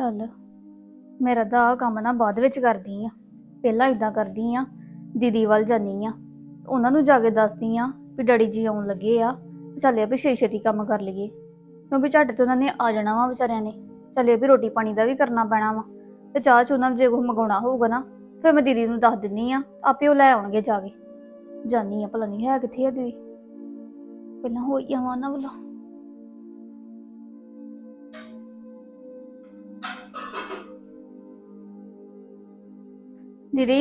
ਚੱਲ ਮੇਰਾ ਤਾਂ ਆਹ ਕੰਮ ਨਾ ਬਾਅਦ ਵਿੱਚ ਕਰਦੀ ਆ। ਪਹਿਲਾਂ ਇਦਾਂ ਕਰਦੀ ਆ, ਦੀਦੀ ਵੱਲ ਜਾਨੀ ਆ। ਉਹਨਾਂ ਨੂੰ ਜਾ ਕੇ ਦੱਸਦੀ ਆ ਵੀ ਡੈਡੀ ਜੀ ਆਉਣ ਲੱਗੇ ਆ ਚੱਲਿਆ ਵੀ ਛੇ ਛੇਤੀ ਕੰਮ ਕਰ ਲਈਏ। ਕਿਉਂਕਿ ਝੱਟ ਤੇ ਉਹਨਾਂ ਨੇ ਆ ਜਾਣਾ ਵਾ ਵਿਚਾਰਿਆਂ ਨੇ। ਚੱਲਿਆ ਵੀ ਰੋਟੀ ਪਾਣੀ ਦਾ ਵੀ ਕਰਨਾ ਪੈਣਾ ਵਾ। ਤੇ ਚਾਹ ਚ ਉਹਨਾਂ ਨੂੰ ਜੇ ਕੋਈ ਮੰਗਾਉਣਾ ਹੋਊਗਾ ਨਾ, ਫਿਰ ਮੈਂ ਦੀਦੀ ਨੂੰ ਦੱਸ ਦਿੰਨੀ ਆ, ਆਪੇ ਉਹ ਲੈ ਆਉਣਗੇ ਜਾ ਕੇ। ਜਾਨੀ ਆ ਭਲਾ ਨਹੀਂ ਹੈ ਕਿੱਥੇ ਆ ਦੀਦੀ। ਪਹਿਲਾਂ ਹੋਈ ਆਵਾਂ ਉਹਨਾਂ ਵੱਲੋਂ। ਦੀਦੀ?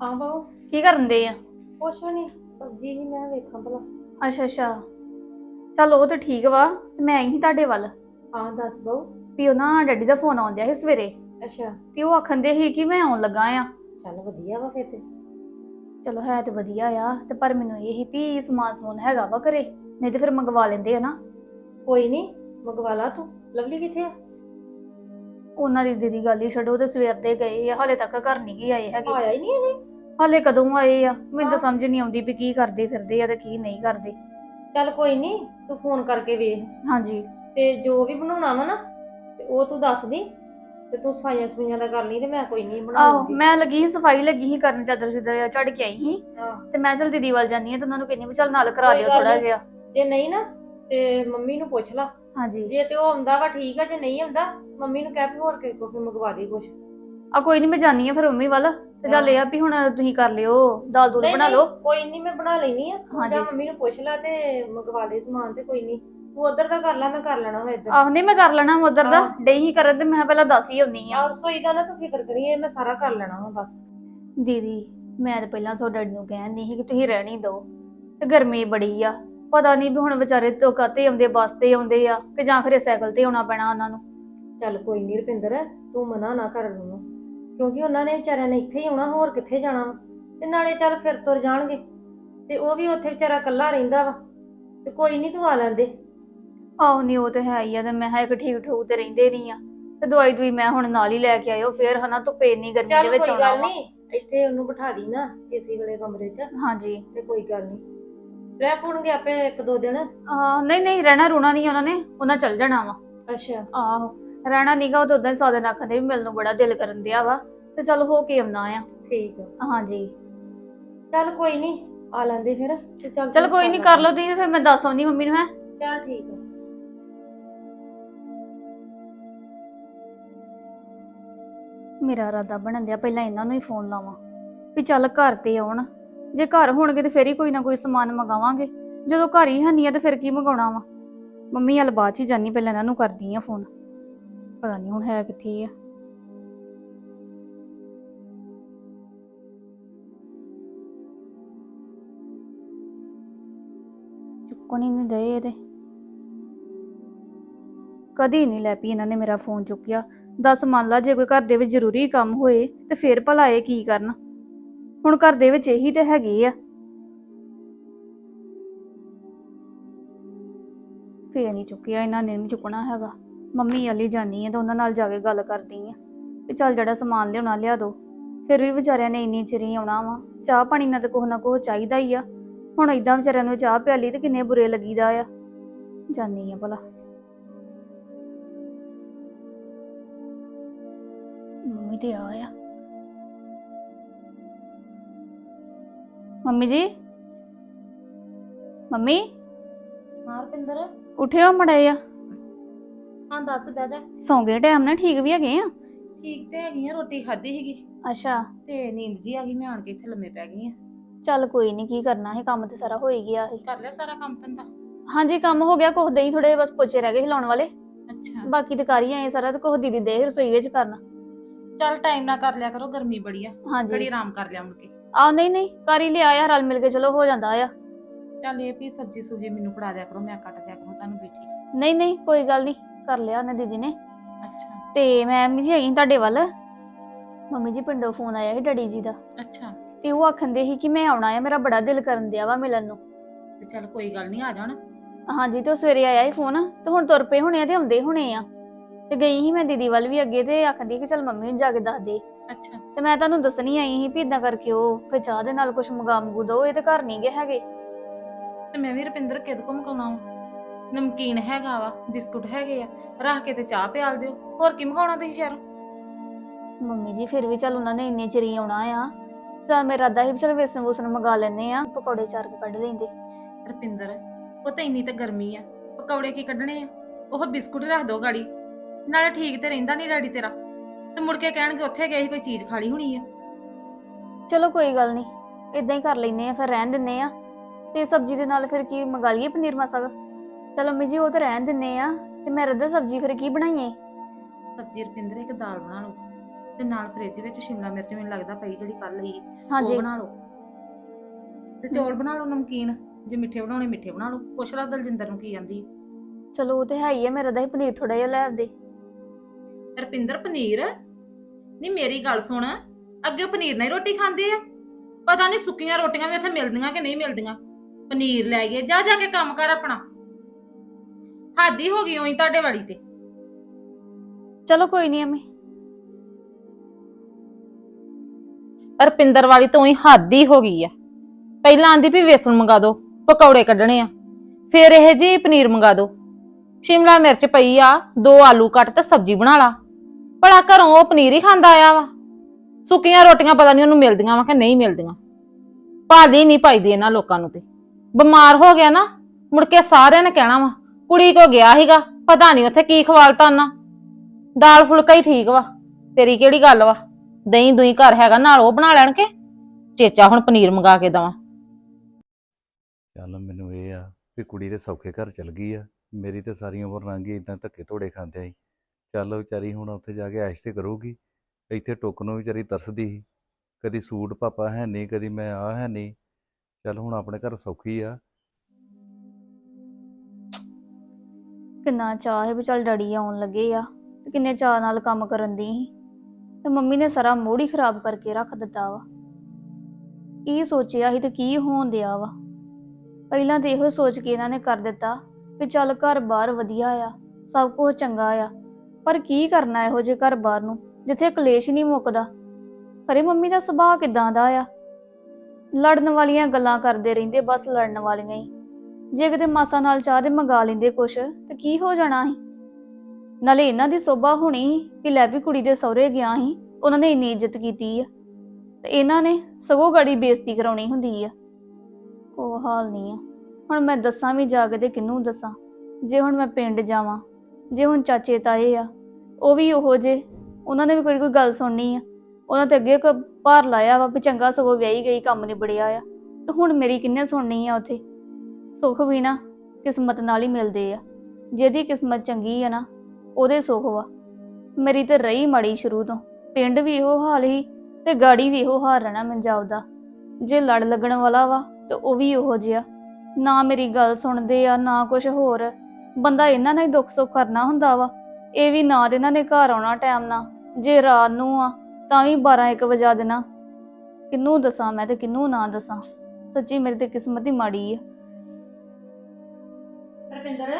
ਹਾਂ ਬਾਉ ਕੀ ਕਰਨ ਦੇ ਆ? ਕੁਛ ਨਹੀਂ ਸਬਜ਼ੀ ਹੀ ਮੈਂ ਵੇਖਾਂ ਭਲਾ। ਅੱਛਾ ਅੱਛਾ। ਚਲ ਉਹ ਤਾਂ ਠੀਕ ਵਾ ਤੇ ਮੈਂ ਆਈ ਸੀ ਤੁਹਾਡੇ ਵੱਲ। ਹਾਂ ਦੱਸ ਬਾਉ ਵੀ ਉਹ ਨਾ ਡੈਡੀ ਦਾ ਫੋਨ ਆਉਂਦਿਆ ਸੀ ਸਵੇਰੇ। ਅੱਛਾ। ਤੇ ਉਹ ਆਖਣ ਦੇ ਸੀ ਕਿ ਮੈਂ ਆਉਣ ਲੱਗਾ ਆ। ਚੱਲ ਵਧੀਆ ਵਾ ਫਿਰ ਤੇ। ਚਲੋ ਹੈ ਤੇ ਵਧੀਆ ਆ ਤੇ ਪਰ ਮੈਨੂੰ ਇਹ ਸੀ ਵੀ ਸਮਾਨ ਸਮੂਨ ਹੈਗਾ ਵਾ ਘਰੇ ਨਹੀਂ ਤੇ ਫਿਰ ਮੰਗਵਾ ਲੈਂਦੇ ਆ ਨਾ। ਕੋਈ ਨਹੀਂ ਮੰਗਵਾ ਲਾ ਤੂੰ। ਲਵਲੀ ਕਿੱਥੇ ਆ? ਉਹਨਾਂ ਦੀ ਦੀਦੀ ਗੱਲ ਹੀ ਛੱਡੋ ਤੇ ਸਵੇਰ ਦੇ ਗਏ ਆ ਹਾਲੇ ਤੱਕ ਘਰ ਨਹੀਂ ਗਏ ਆਏ ਹੈਗੇ। ਆਇਆ ਹੀ ਨਹੀਂ ਇਹਨੇ ਹਾਲੇ ਕਦੋਂ ਆਏ ਆ? ਮੈਨੂੰ ਤਾਂ। ਸਮਝ ਨਹੀਂ ਆਉਂਦੀ ਵੀ ਕੀ ਕਰਦੇ ਫਿਰਦੇ ਆ ਤੇ ਕੀ ਨਹੀਂ ਕਰਦੇ। ਚੱਲ ਕੋਈ ਨਹੀਂ ਤੂੰ ਫੋਨ ਕਰਕੇ ਵੇਖ। ਹਾਂਜੀ। ਤੇ ਜੋ ਵੀ ਬਣਾਉਣਾ ਵਾ ਨਾ ਤੇ ਉਹ ਤੂੰ ਦੱਸ ਦੀ। ਤੇ ਤੂੰ ਸਫਾਈਆਂ ਸਫਾਈਆਂ ਦਾ ਕਰ ਲਈ ਤੇ ਮੈਂ ਕੋਈ ਨਹੀਂ ਬਣਾ ਆਹੋ ਲੂੰਗੀ। ਮੈਂ ਲੱਗੀ ਸੀ ਸਫ਼ਾਈ ਲੱਗੀ ਸੀ ਕਰਨ ਚਾਦਰ ਚੁਦਰ ਝੜ ਕੇ ਆਈ ਸੀ। ਹਾਂ। ਤੇ ਮੈਂ ਚਲ ਦੀਦੀ ਵੱਲ ਜਾਨੀ ਆ ਤੇ ਉਹਨਾਂ ਨੂੰ ਕਹਿੰਦੀ ਵੀ ਚੱਲ ਨਾਲ ਕਰਾ ਕੋਈ ਦਿਓ ਗੱਲ ਥੋੜਾ ਨੀ। ਜਿਹਾ। ਜੇ ਨਹੀਂ ਨਾ ਤੇ ਮੰਮੀ ਨੂੰ ਪੁੱਛ ਲਾ। ਹਾਂਜੀ। ਜੇ ਤੇ ਉਹ ਆਉਂਦਾ ਵਾ ਠੀਕ ਆ ਜੇ ਨਹੀਂ ਆਉਂਦਾ ਮੰਮੀ ਨੂੰ ਕਹਿ ਵੀ ਹੋਰ ਕਿਸੇ ਕੋਲ ਮੰਗਵਾ ਦੇ ਕੁਛ। ਆ ਕੋਈ ਨਹੀਂ ਮੈਂ ਜਾਨੀ ਆ ਫਿਰ ਮੰਮੀ ਵੱਲ। ਤੇ ਚੱਲ ਇਹ ਆ ਵੀ ਹੁਣ ਤੁਸੀਂ ਕਰ ਲਿਓ ਦਾਲ ਦੂਲ ਨਹੀਂ, ਬਣਾ ਨਹੀਂ, ਲਓ। ਕੋਈ ਨਹੀਂ ਮੈਂ ਬਣਾ ਲੈਣੀ ਆ। ਤੂੰ ਹਾਂਜੀ। ਜਾਂ ਮੰਮੀ ਨੂੰ ਪੁੱਛ ਲੈ ਤੇ ਮੰਗਵਾ ਦੇ ਸਮਾਨ ਤੇ ਕੋਈ ਨਹੀਂ ਤੂੰ ਉਧਰ ਦਾ ਕਰ ਲੈ ਮੈਂ ਕਰ ਲੈਣਾ ਵਾ ਇੱਧਰ। ਆਹ ਨਹੀਂ ਮੈਂ ਕਰ ਲੈਣਾ ਉਧਰ ਦਾ। ਹਾਂ। ਡਈ ਹੀ ਕਰਨ ਤੇ ਮੈਂ ਕਿਹਾ ਪਹਿਲਾਂ ਦੱਸ ਹੀ ਆਉਣੀ ਆ। ਆ ਰਸੋਈ ਦਾ ਨਾ ਤੂੰ ਫਿਕਰ ਕਰੀਏ ਮੈਂ ਸਾਰਾ ਕਰ ਲੈਣਾ ਵਾ ਬਸ। ਦੀਦੀ ਮੈਂ ਤਾਂ ਪਹਿਲਾਂ ਸੋ ਡੈਡੀ ਨੂੰ ਕਹਿਣ ਨਹੀਂ ਸੀ ਕਿ ਤੁਸੀਂ ਰਹਿਣੀ ਦਿਓ। ਤੇ ਗਰਮੀ ਬੜੀ ਆ। ਪਤਾ ਨਹੀਂ ਵੀ ਹੁਣ ਵਿਚਾਰੇ ਤੋਂ ਕਾਤੇ ਆਉਂਦੇ ਬੱਸ ਤੇ ਆਉਂਦੇ ਆ ਕਿ ਜਾਂ ਫਿਰ ਸਾਈਕਲ ਤੇ ਆਉਣਾ ਪੈਣਾ ਉਹਨਾਂ ਨੂੰ। ਚੱਲ ਕੋਈ ਨਹੀਂ ਰੁਪਿੰਦਰ ਤੂੰ ਮਨਾ ਨਾ ਕਰ ਉਹਨੂੰ। ਕਿਉਂਕਿ ਉਹਨਾਂ ਨੇ ਵਿਚਾਰਿਆਂ ਨੇ ਇੱਥੇ ਹੀ ਆਉਣਾ ਹੋਰ ਕਿੱਥੇ ਜਾਣਾ ਵਾ? ਤੇ ਨਾਲੇ ਚੱਲ ਫਿਰ ਤੁਰ ਜਾਣਗੇ। ਤੇ ਉਹ ਵੀ ਉੱਥੇ ਵਿਚਾਰਾ ਇਕੱਲਾ ਰਹਿੰਦਾ ਵਾ। ਤੇ ਕੋਈ ਨਹੀਂ ਤੂੰ ਆ ਲੈਂਦੇ। ਆਹੋ ਨਹੀਂ ਉਹ ਤੇ ਹੈ ਹੀ ਆ ਤੇ ਮੈਂ ਇੱਕ ਠੀਕ ਠੂਕ ਤੇ ਰਹਿੰਦੇ ਨਹੀਂ ਆ। ਤੇ ਦਵਾਈ ਦੂਈ ਮੈਂ ਹੁਣ ਨਾਲ ਹੀ ਲੈ ਕੇ ਆਇਓ ਫੇਰ ਹਨਾ ਧੁੱਪੇ ਇੰਨੀ ਗਰਮੀ ਦੇ ਚੱਲ ਵਿੱਚ ਕੋਈ ਆਉਣਾ ਗੱਲ ਵਾ। ਨਹੀਂ ਇੱਥੇ ਉਹਨੂੰ ਬਿਠਾ ਦੀ ਨਾ ਏਸੀ ਵਾਲੇ ਕਮਰੇ 'ਚ। ਹਾਂਜੀ। ਤੇ ਕੋਈ ਗੱਲ ਨਹੀਂ। ਰਹਿ ਪਉਣਗੇ ਆਪੇ ਇੱਕ ਦੋ ਦਿਨ? ਆਹ ਨਹੀਂ ਨਹੀਂ ਰਹਿਣਾ ਰੁਣਾ ਨਹੀਂ ਉਹਨਾਂ ਨੇ ਉਹਨਾਂ ਚੱਲ ਜਾਣਾ ਵਾ। ਅੱਛਾ। ਆਹੋ ਰਹਿਣਾ ਨੀਗਾ ਉਹ ਤਾਂ ਉਦਾਂ ਹੀ ਸਾਦੇ ਵੀ ਮਿਲਣ ਨੂੰ ਬੜਾ ਦਿਲ ਕਰਨ ਦਿਆ ਵਾ ਤੇ ਚੱਲ ਹੋ ਕੇ ਆਉਣਾ ਆ। ਠੀਕ ਆ। ਹਾਂਜੀ। ਚੱਲ ਕੋਈ ਨਹੀਂ ਆ ਲੈਂਦੇ ਫਿਰ ਤੇ ਚੱਲ ਕੋਈ ਨਹੀਂ ਕਰ ਲਓ ਤੁਸੀਂ ਫਿਰ ਮੈਂ ਦੱਸ ਆਉਂਦੀ ਮੰਮੀ ਨੂੰ ਹੈ? ਚੱਲ ਠੀਕ ਆ। ਮੇਰਾ ਇਰਾਦਾ ਬਣਨ ਦਿਆ ਪਹਿਲਾਂ ਇਹਨਾਂ ਨੂੰ ਹੀ ਫੋਨ ਲਾਵਾਂ ਵੀ ਚੱਲ ਘਰ ਤੇ ਆਉਣ। ਜੇ ਘਰ ਹੋਣਗੇ ਤੇ ਫੇਰ ਹੀ ਕੋਈ ਨਾ ਕੋਈ ਸਮਾਨ ਮੰਗਾਵਾਂਗੇ। ਜਦੋਂ ਘਰ ਹੀ ਹੰਨੀ ਆ ਤੇ ਫਿਰ ਕੀ ਮੰਗਾਉਣਾ ਵਾ? ਮੰਮੀ ਹਲ ਬਾਅਦ ਚ ਹੀ ਜਾਨੀ ਪਹਿਲਾਂ ਇਹਨਾਂ ਨੂੰ ਕਰਦੀ ਆ ਫੋਨ ਪਤਾ ਨਹੀਂ ਹੁਣ ਹੈ ਕਿੱਥੇ ਆ। ਚੁੱਕਣ ਹੀ ਨਹੀਂ ਦਏ ਇਹਦੇ। ਕਦੀ ਨਹੀਂ ਲੈ ਪਈ ਇਹਨਾਂ ਨੇ ਮੇਰਾ ਫੋਨ ਚੁੱਕਿਆ। ਦੱਸ ਮੰਨ ਲਾ ਜੇ ਕੋਈ ਘਰ ਦੇ ਵਿੱਚ ਜ਼ਰੂਰੀ ਕੰਮ ਹੋਏ ਤੇ ਫੇਰ ਭਲਾ ਇਹ ਕੀ ਕਰਨ। ਹੁਣ ਘਰ ਦੇ ਵਿੱਚ ਇਹੀ ਤੇ ਹੈਗੇ ਆ। ਫੇਰ ਨਹੀਂ ਚੁੱਕਿਆ ਇਹਨਾਂ ਨੇ ਨਹੀਂ ਚੁੱਕਣਾ ਹੈਗਾ। ਮੰਮੀ ਵਾਲੀ ਜਾਨੀ ਆ ਤੇ ਉਹਨਾਂ ਨਾਲ ਜਾ ਕੇ ਗੱਲ ਕਰਦੀ ਆ ਤੇ ਚੱਲ ਜਿਹੜਾ ਸਮਾਨ ਲਿਆਉਣਾ ਲਿਆ ਦੋ। ਫਿਰ ਵੀ ਵਿਚਾਰਿਆਂ ਨੇ ਇੰਨੀ ਚਿਰ ਹੀ ਆਉਣਾ ਵਾ। ਚਾਹ ਪਾਣੀ ਨਾਲ ਤੇ ਕੁਛ ਨਾ ਕੁਛ ਚਾਹੀਦਾ ਹੀ ਆ। ਹੁਣ ਇਦਾਂ ਵਿਚਾਰਿਆਂ ਨੂੰ ਚਾਹ ਪਿਆਲੀ ਤੇ ਕਿੰਨੇ ਬੁਰੇ ਲੱਗੀਦਾ ਆ। ਜਾਨੀ ਆ ਭਲਾ। ਮੰਮੀ ਤੇ ਆ ਆ। ਮੰਮੀ ਜੀ? ਮੰਮੀ? ਹਾਂ ਰੁਪਿੰਦਰ। ਉਠਿਓ ਮੜਾਇਆ ਹਾਂ ਦੱਸ ਬਹਿ ਜਾ। ਸੌਂ ਗਏ ਟਾਈਮ ਨਾਲ ਠੀਕ ਵੀ ਹੈਗੇ ਆ? ਠੀਕ ਤੇ ਹੈਗੀ ਆ ਰੋਟੀ ਖਾਧੀ ਸੀਗੀ। ਅੱਛਾ। ਤੇ ਨੀਂਦ ਜੀ ਆ ਗਈ ਮੈਂ ਆਣ ਕੇ ਇੱਥੇ ਲੰਮੇ ਪੈ ਗਈ ਆ। ਚੱਲ ਕੋਈ ਨਹੀਂ ਕੀ ਕਰਨਾ ਹੈ ਕੰਮ ਤੇ ਸਾਰਾ ਹੋ ਹੀ ਗਿਆ ਹੈ ਕਰ ਲਿਆ ਸਾਰਾ ਕੰਮ ਧੰਦਾ? ਹਾਂਜੀ ਕੰਮ ਹੋ ਗਿਆ ਕੁਛ ਦੇ ਹੀ ਥੋੜੇ ਬਸ ਪੋਚੇ ਰਹਿ ਗਏ ਹਿਲਾਉਣ ਵਾਲੇ। ਅੱਛਾ। ਬਾਕੀ ਤੇ ਕਰ ਹੀ ਆਏ ਸਾਰਾ ਤੇ ਕੁਛ ਦੀਦੀ ਦੇ ਰਸੋਈ ਵਿੱਚ ਕਰਨਾ। ਚੱਲ ਟਾਈਮ ਨਾਲ ਕਰ ਲਿਆ ਕਰੋ ਗਰਮੀ ਬੜੀ ਆ। ਹਾਂਜੀ। ਘੜੀ ਆਰਾਮ ਕਰ ਲਿਆ ਮੁੜ ਕੇ। ਆ ਨਹੀਂ ਨਹੀਂ ਕਰ ਹੀ ਲਿਆ ਆ ਰਲ ਮਿਲ ਕੇ ਚਲੋ ਹੋ ਜਾਂਦਾ ਆ। ਚੱਲ ਇਹ ਵੀ ਸਬਜੀ ਸੁਬਜੀ ਮੈਨੂੰ ਫੜਾ ਦਿਆ ਕਰੋ ਮੈਂ ਕੱਟ ਦਿਆ ਕਰੂੰ ਤੁਹਾਨੂੰ ਬੈਠੀ। ਨਹੀਂ ਨਹੀਂ ਕੋਈ ਗੱਲ ਨਹੀਂ ਕਰ ਲਿਆ ਉਹਨੇ ਦੀਦੀ ਨੇ। ਅੱਛਾ। ਤੇ ਮੈਂ ਮੰਮੀ ਜੀ ਆਈ ਤੁਹਾਡੇ ਵੱਲ। ਮੰਮੀ ਜੀ ਪਿੰਡੋਂ ਫੋਨ ਆਇਆ ਸੀ ਡੈਡੀ ਜੀ ਦਾ। ਅੱਛਾ। ਤੇ ਉਹ ਆਖੰਦੇ ਸੀ ਕਿ ਮੈਂ ਆਉਣਾ ਆ ਮੇਰਾ ਬੜਾ ਦਿਲ ਕਰਨ ਦਿਆ ਵਾ ਮਿਲਣ ਨੂੰ। ਤੇ ਚੱਲ ਕੋਈ ਗੱਲ ਨਹੀਂ ਆ ਜਾਣ ਹਾਂਜੀ ਤੇ ਉਹ ਸਵੇਰੇ ਆਇਆ ਸੀ ਫੋਨ ਤੇ ਹੁਣ ਤੁਰ ਪਏ ਹੋਣੇ ਆ ਤੇ ਆਉਂਦੇ ਹੋਣੇ ਆ। ਤੇ ਗਈ ਸੀ ਮੈਂ ਦੀਦੀ ਵੱਲ ਵੀ ਅੱਗੇ ਤੇ ਆਖਦੀ ਕਿ ਚੱਲ ਮੰਮੀ ਨੂੰ ਜਾ ਕੇ ਦੱਸ ਦੇ। ਅੱਛਾ। ਤੇ ਮੈਂ ਤੁਹਾਨੂੰ ਦੱਸਣੀ ਆਈ ਸੀ ਵੀ ਇਦਾਂ ਕਰਕੇ ਉਹ ਫਿਰ ਚਾਹ ਦੇ ਨਾਲ ਕੁਝ ਮੰਗਾ ਮੰਗੂ ਦੋ ਇਹ ਤੇ ਘਰ ਨਹੀਂ ਗਏ ਹੈਗੇ। ਤੇ ਮੈਂ ਵੀ ਰੁਪਿੰਦਰ ਕਿਦ ਕੋ ਮਕਾਉਣਾ ਵਾ? ਨਮਕੀਨ ਹੈਗਾ ਵਾ ਬਿਸਕੁਟ ਹੈਗੇ ਆ ਰੱਖ ਕੇ ਤੇ ਚਾਹ ਪਿਆਲ ਦਿਓ। ਹੋਰ ਕੀ ਮੰਗਾਉਣਾ ਤੁਸੀਂ ਸ਼ਹਿਰੋਂ? ਮੰਮੀ ਜੀ ਫਿਰ ਵੀ ਚੱਲ ਉਹਨਾਂ ਨੇ ਇੰਨੇ ਚਿਰ ਹੀ ਆਉਣਾ ਆ। ਤਾਂ ਮੇਰਾ ਇਰਾਦਾ ਸੀ ਵੀ ਚੱਲ ਵੇਸਣ ਵੂਸਣ ਮੰਗਾ ਲੈਨੇ ਆ ਪਕੌੜੇ ਚਾਰ ਕੇ ਕੱਢ ਲੈਂਦੇ। ਰਪਿੰਦਰ ਉਹ ਤਾਂ ਇੰਨੀ ਤਾਂ ਗਰਮੀ ਆ ਪਕੌੜੇ ਕੀ ਕੱਢਣੇ ਆ? ਉਹ ਬਿਸਕੁਟ ਰੱਖ ਦੋ ਗਾੜੀ ਨਾਲੇ ਠੀਕ ਤੇ ਰਹਿੰਦਾ ਨਹੀਂ ਡੈਡੀ ਤੇਰਾ। ਤੇ ਮੁੜ ਕੇ ਕਹਿਣਗੇ ਉੱਥੇ ਗਏ ਸੀ ਕੋਈ ਚੀਜ਼ ਖਾ ਲਈ ਹੋਣੀ ਆ। ਚਲੋ ਕੋਈ ਗੱਲ ਨਹੀਂ ਇਦਾਂ ਹੀ ਕਰ ਲੈਨੇ ਆ ਫਿਰ ਰਹਿਣ ਦਿੰਨੇ ਆ। ਤੇ ਸਬਜ਼ੀ ਦੇ ਨਾਲ ਫਿਰ ਕੀ ਮੰਗਾ ਲਈਏ ਪਨੀਰ ਮਸਾਲਾ ਚਲੋ ਮੰਮੀ ਜੀ ਉਹ ਤਾਂ ਰਹਿਣ ਦਿੰਨੇ ਆ ਤੇ ਮੈਂ ਰੱਦਾ ਸਬਜ਼ੀ ਫਿਰ ਕੀ ਬਣਾਈਏ? ਸਬਜ਼ੀ ਰਪਿੰਦਰ ਇੱਕ ਦਾਲ ਬਣਾ ਲਓ ਤੇ ਨਾਲ ਫ੍ਰਿਜ ਵਿੱਚ ਸ਼ਿਮਲਾ ਮਿਰਚ ਮੈਨੂੰ ਲੱਗਦਾ ਪਈ ਜਿਹੜੀ ਕੱਲ ਲਈ ਉਹ ਹਾਂਜੀ। ਬਣਾ ਲਓ। ਤੇ ਚੌਲ ਬਣਾ ਲਓ ਨਮਕੀਨ ਜੇ ਮਿੱਠੇ ਬਣਾਉਣੇ ਮਿੱਠੇ ਬਣਾ ਲਓ। ਪੁੱਛ ਲਾ ਦਲਜਿੰਦਰ ਨੂੰ ਕੀ ਆਂਦੀ। ਚਲੋ ਉਹ ਤੇ ਹੈ ਹੀ ਆ ਮੇਰਾ ਤਾਂ ਪਨੀਰ ਥੋੜਾ ਜਿਹਾ ਲੈ ਆਉਂਦੇ ਰਪਿੰਦਰ ਪਨੀਰ? ਨਹੀਂ ਮੇਰੀ ਗੱਲ ਸੁਣ। ਅੱਗੇ ਉਹ ਪਨੀਰ ਨਾਲ ਹੀ ਰੋਟੀ ਖਾਂਦੇ ਆ। ਪਤਾ ਨਹੀਂ ਸੁੱਕੀਆਂ ਰੋਟੀਆਂ ਵੀ ਉੱਥੇ ਮਿਲਦੀਆਂ ਕਿ ਨਹੀਂ ਮਿਲਦੀਆਂ। ਪਨੀਰ ਲੈ ਗਏ ਜਾ ਜਾ ਕੇ ਕੰਮ ਕਰ ਆਪਣਾ। ਹਾਦੀ ਹੋ ਗਈ ਉਹੀ ਤੁਹਾਡੇ ਵਾਲੀ ਤੇ। ਚਲੋ ਕੋਈ ਨਹੀਂ ਅਮੀ। ਰਪਿੰਦਰ ਵਾਲੀ ਤੋਂ ਹੀ ਹਾਦੀ ਹੋ ਗਈ ਆ। ਪਹਿਲਾਂ ਆਂਦੀ ਵੀ ਵੇਸਣ ਮੰਗਾ ਦੋ ਪਕੌੜੇ ਕੱਢਣੇ ਆ। ਫਿਰ ਇਹ ਜੀ ਪਨੀਰ ਮੰਗਾ ਦੋ। ਸ਼ਿਮਲਾ ਮਿਰਚ ਪਈ ਆ ਦੋ ਆਲੂ ਕੱਟ ਤੇ ਸਬਜ਼ੀ ਬਣਾ ਲਾ। ਭਲਾ ਘਰੋਂ ਉਹ ਪਨੀਰ ਹੀ ਖਾਂਦਾ ਆਇਆ ਵਾ। ਸੁੱਕੀਆਂ ਰੋਟੀਆਂ ਪਤਾ ਨਹੀਂ ਉਹਨੂੰ ਮਿਲਦੀਆਂ ਵਾ ਕਿ ਨਹੀਂ ਮਿਲਦੀਆਂ। ਭਾਲੀ ਨਹੀਂ ਪਾਈਦੀ ਇਹਨਾਂ ਲੋਕਾਂ ਨੂੰ ਤੇ। ਬਿਮਾਰ ਹੋ ਗਿਆ ਨਾ, ਮੁੜ ਕੇ ਸਾਰਿਆਂ ਨੇ ਕਹਿਣਾ ਵਾ, ਕੁੜੀ ਕੋ ਗਿਆ ਸੀਗਾ, ਪਤਾ ਨਹੀਂ ਉੱਥੇ ਕੀ ਖਵਾਲਤਾ ਉਹਨਾਂ। ਦਾਲ ਫੁਲਕਾ ਹੀ ਠੀਕ ਵਾ, ਤੇਰੀ ਕਿਹੜੀ ਗੱਲ ਵਾ? ਦਹੀਂ ਦੁਈ ਘਰ ਹੈਗਾ, ਨਾਲ ਉਹ ਬਣਾ ਲੈਣ ਕੇ ਚੇਚਾ ਹੁਣ ਪਨੀਰ ਮੰਗਾ ਕੇ ਦਵਾਂ। ਚੱਲ ਮੈਨੂੰ ਇਹ ਆ ਵੀ ਕੁੜੀ ਦੇ ਸੌਖੇ ਘਰ ਚਲ ਗਈ ਆ, ਮੇਰੀ ਤੇ ਸਾਰੀ ਉਮਰ ਲੰਘ ਗਈ ਇਦਾਂ ਧੱਕੇ ਧੋੜੇ ਖਾਂਦੇ ਹੀ। ਚੱਲ ਵਿਚਾਰੀ ਹੁਣ ਉੱਥੇ ਜਾ ਕੇ ਐਸ਼ ਤੇ ਕਰੂਗੀ, ਇੱਥੇ ਟੁੱਕ ਵਿਚਾਰੀ ਤਰਸਦੀ ਸੀ, ਕਦੀ ਸੂਟ ਪਾਪਾ ਹੈ ਨਹੀਂ ਕਦੀ ਮੈਂ ਆ ਹੈ ਨਹੀਂ ਚੱਲ ਹੁਣ ਆਪਣੇ ਘਰ ਸੌਖੀ ਆ। ਕਿੰਨਾ ਚਾਹ ਹੈ ਵੀ ਚੱਲ ਡੈਡੀ ਆਉਣ ਲੱਗੇ ਆ, ਤੇ ਕਿੰਨੇ ਚਾਹ ਨਾਲ ਕੰਮ ਕਰਨ ਦੀ ਸੀ, ਤੇ ਮੰਮੀ ਨੇ ਸਾਰਾ ਮੂਡ ਹੀ ਖਰਾਬ ਕਰਕੇ ਰੱਖ ਦਿੱਤਾ ਵਾ। ਕੀ ਸੋਚਿਆ ਸੀ ਤੇ ਕੀ ਹੋਣ ਦਿਆ ਵਾ। ਪਹਿਲਾਂ ਤੇ ਇਹੋ ਸੋਚ ਕੇ ਇਹਨਾਂ ਨੇ ਕਰ ਦਿੱਤਾ ਵੀ ਚੱਲ ਘਰ ਬਾਹਰ ਵਧੀਆ ਆ, ਸਭ ਕੁਝ ਚੰਗਾ ਆ ਪਰ ਕੀ ਕਰਨਾ ਇਹੋ ਜਿਹੇ ਘਰ ਬਾਹਰ ਨੂੰ, ਜਿੱਥੇ ਕਲੇਸ਼ ਹੀ ਨਹੀਂ ਮੁੱਕਦਾ? ਅਰੇ ਮੰਮੀ, ਦਾ ਸੁਭਾਅ ਕਿਦਾਂ ਦਾ ਆ? ਲੜਨ ਵਾਲੀਆਂ ਗੱਲਾਂ ਕਰਦੇ ਰਹਿੰਦੇ, ਬਸ ਲੜਨ ਵਾਲੀਆਂ ਹੀ। ਜੇ ਕਿਤੇ ਮਾਸਾ ਨਾਲ ਚਾਹ ਦੇ ਮੰਗਾ ਲੈਂਦੇ ਕੁਛ, ਤੇ ਕੀ ਹੋ ਜਾਣਾ ਸੀ? ਨਾਲੇ ਇਹਨਾਂ ਦੀ ਸੋਭਾ ਹੋਣੀ ਕਿ ਲੈ ਵੀ ਕੁੜੀ ਦੇ ਸਹੁਰੇ ਗਿਆ ਸੀ, ਉਹਨਾਂ ਨੇ ਇੰਨੀ ਇੱਜ਼ਤ ਕੀਤੀ ਆ। ਤੇ ਇਹਨਾਂ ਨੇ ਸਗੋਂ ਗੜੀ ਬੇਇੱਜ਼ਤੀ ਕਰਾਉਣੀ ਹੁੰਦੀ ਆ। ਉਹ ਹਾਲ ਨਹੀਂ ਆ। ਹੁਣ ਮੈਂ ਦੱਸਾਂ ਵੀ ਜਾ ਕੇ ਤੇ ਕਿਹਨੂੰ ਦੱਸਾਂ? ਜੇ ਹੁਣ ਮੈਂ ਪਿੰਡ ਜਾਵਾਂ, ਜੇ ਹੁਣ ਚਾਚੇ ਤਾਏ ਆ ਉਹ ਵੀ ਉਹੋ ਜੇ ਉਹਨਾਂ ਨੇ ਵੀ ਕੋਈ ਕੋਈ ਗੱਲ ਸੁਣਨੀ ਆ। ਉਹਨਾਂ ਤੇ ਅੱਗੇ ਇੱਕ ਭਾਰ ਲਾਇਆ ਵਾ ਵੀ ਚੰਗਾ ਸਗੋਂ ਵਿਆਹੀ ਗਈ, ਕੰਮ ਨਿਬੜਿਆ ਆ। ਤੇ ਹੁਣ ਮੇਰੀ ਕਿੰਨੇ ਸੁਣਨੀ ਆ ਉੱਥੇ? ਸੁੱਖ ਵੀ ਨਾ ਕਿਸਮਤ ਨਾਲ ਹੀ ਮਿਲਦੇ ਆ। ਜਿਹਦੀ ਕਿਸਮਤ ਚੰਗੀ ਆ ਨਾ, ਉਹਦੇ ਸੁੱਖ ਵਾ। ਮੇਰੀ ਤੇ ਰਹੀ ਮਾੜੀ ਸ਼ੁਰੂ ਤੋਂ। ਪਿੰਡ ਵੀ ਇਹੋ ਹਾਲ ਹੀ ਤੇ ਗਾੜੀ ਵੀ ਇਹੋ ਹਾਲ ਰਹਿਣਾ ਪੰਜਾਬ ਦਾ ਜੇ ਲੜ ਲੱਗਣ ਵਾਲਾ ਵਾ ਤੇ ਉਹ ਵੀ ਉਹੋ ਜਿਹਾ। ਨਾ ਮੇਰੀ ਗੱਲ ਸੁਣਦੇ ਆ, ਨਾ ਕੁਝ ਹੋਰ। ਬੰਦਾ ਇਹਨਾਂ ਨਾਲ ਹੀ ਦੁੱਖ ਸੁੱਖ ਕਰਨਾ ਹੁੰਦਾ ਵਾ। ਇਹ ਵੀ ਨਾ ਤੇ ਇਹਨਾਂ ਨੇ ਘਰ ਆਉਣਾ ਟਾਈਮ ਨਾਲ ਜੇ ਰਾਤ ਨੂੰ ਆ ਤਾਂ ਵੀ 12 1 ਵਜਾ ਦੇਣਾ। ਕਿੰਨੂੰ ਦੱਸਾਂ ਮੈਂ ਤੇ ਕਿੰਨੂੰ ਨਾ ਦੱਸਾਂ? ਸੱਚੀ ਮੇਰੀ ਤੇ ਕਿਸਮਤ ਹੀ ਮਾੜੀ ਆ। ਰਪਿੰਦਰ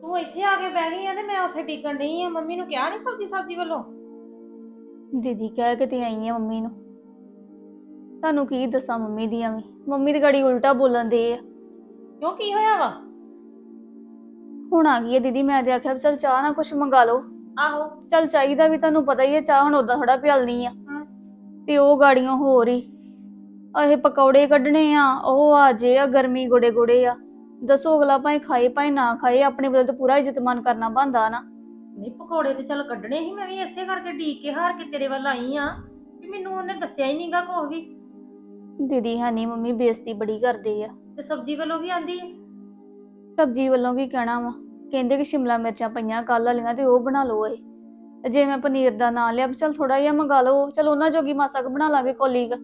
ਤੂੰ ਇੱਥੇ ਆ ਕੇ ਬਹਿ ਗਈ ਆ ਤੇ ਮੈਂ ਉੱਥੇ ਟਿਕਣ ਨਹੀਂ ਆ। ਮੰਮੀ ਨੂੰ ਕਿਹਾ ਨਹੀਂ ਸਬਜੀ ਸਬਜੀ ਵੱਲੋਂ? ਦੀਦੀ ਕਹਿ ਕੇ ਤੇ ਆਈ ਆ ਮੰਮੀ ਨੂੰ। ਤੁਹਾਨੂੰ ਕੀ ਦੱਸਾਂ ਮੰਮੀ ਦੀਆਂ ਵੀ? ਮੰਮੀ ਦੀ ਗਾੜੀ ਉਲਟਾ ਬੋਲਣ ਦੇ ਆ। ਕਿਉਂ ਕੀ ਹੋਇਆ ਵਾ? ਹੁਣ ਆ ਗਈ ਹੈ ਦੀਦੀ ਮੈਂ ਤੇ ਆਖਿਆ ਵੀ ਚੱਲ ਚਾਹ ਨਾ ਕੁਛ ਮੰਗਾ ਲਓ। ਆਹੋ। ਚੱਲ ਚਾਹੀਦਾ ਵੀ ਤੁਹਾਨੂੰ ਪਤਾ ਹੀ ਹੈ ਚਾਹ ਹੁਣ ਉਦਾਂ ਥੋੜਾ ਪਿਆਲਣੀ ਆ। ਤੇ ਉਹ ਗਾੜੀਆਂ ਹੋਰ ਹੀ। ਇਹ ਪਕੌੜੇ ਕੱਢਣੇ ਆ ਉਹ ਆ ਜੇ ਆ ਗਰਮੀ ਗੋੜੇ ਗੋੜੇ ਆ। ਦੱਸੋ ਅਗਲਾ ਭਾਵੇਂ ਖਾਏ ਭਾਵੇਂ ਨਾ ਖਾਏ ਆਪਣੇ ਵੱਲ ਤਾਂ ਪੂਰਾ ਇੱਜ਼ਤਮਾਨ ਕਰਨਾ ਬੰਦਾ ਨਾ। ਨਹੀਂ ਪਕੌੜੇ ਤੇ ਚੱਲ ਕੱਢਣੇ ਸੀ ਮੈਂ ਵੀ ਇਸੇ ਕਰਕੇ ਢੀਕ ਕੇ ਹਾਰ ਕੇ ਤੇਰੇ ਵੱਲ ਆਈ ਆ ਵੀ ਮੈਨੂੰ ਉਹਨੇ ਦੱਸਿਆ ਹੀ ਨਹੀਂਗਾ ਕੁਛ ਵੀ। ਦੀਦੀ ਹੈ ਨਹੀਂ ਮੰਮੀ ਬੇਇੱਜ਼ਤੀ ਬੜੀ ਕਰਦੇ ਆ। ਤੇ ਸਬਜੀ ਵੱਲੋਂ ਕੀ ਆਂਦੀ ਹੈ ਸਬਜ਼ੀ ਵੱਲੋਂ ਕੀ ਕਹਿਣਾ ਵਾ? ਕਹਿੰਦੇ ਕਿ ਸ਼ਿਮਲਾ ਮਿਰਚਾਂ ਪਈਆਂ ਕੱਲ ਵਾਲੀਆਂ ਤੇ ਉਹ ਬਣਾ ਲਓ ਤੇ ਜੇ ਮੈਂ ਪਨੀਰ ਦਾ ਨਾਂ ਲਿਆ ਵੀ ਚਲ ਥੋੜਾ ਜਿਹਾ ਮੰਗਾ ਲਓ ਚਲ ਉਹਨਾਂ ਜੋਗੀ ਮਾਸਾ ਕੁ ਬਣਾ ਲਾਂਗੇ ਕੋਲੀ ਕੁ।